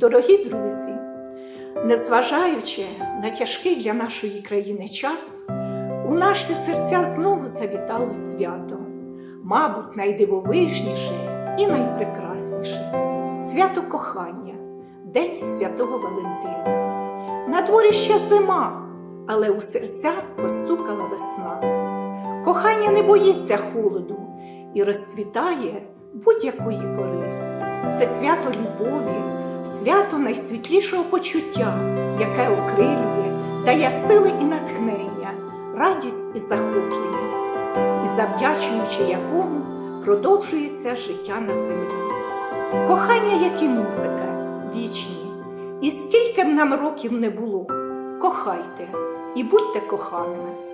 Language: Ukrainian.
Дорогі друзі, незважаючи на тяжкий для нашої країни час, у наші серця знову завітало свято, мабуть, найдивовижніше і найпрекрасніше свято кохання, День Святого Валентина. На дворі ще зима, але у серця постукала весна. Кохання не боїться холоду і розцвітає будь-якої пори. Це свято любові, свято найсвітлішого почуття, яке окрилює, дає сили і натхнення, радість і захоплення, і завдячуючи якому продовжується життя на землі. Кохання, як і музика, вічні, і скільки б нам років не було, кохайте і будьте коханими.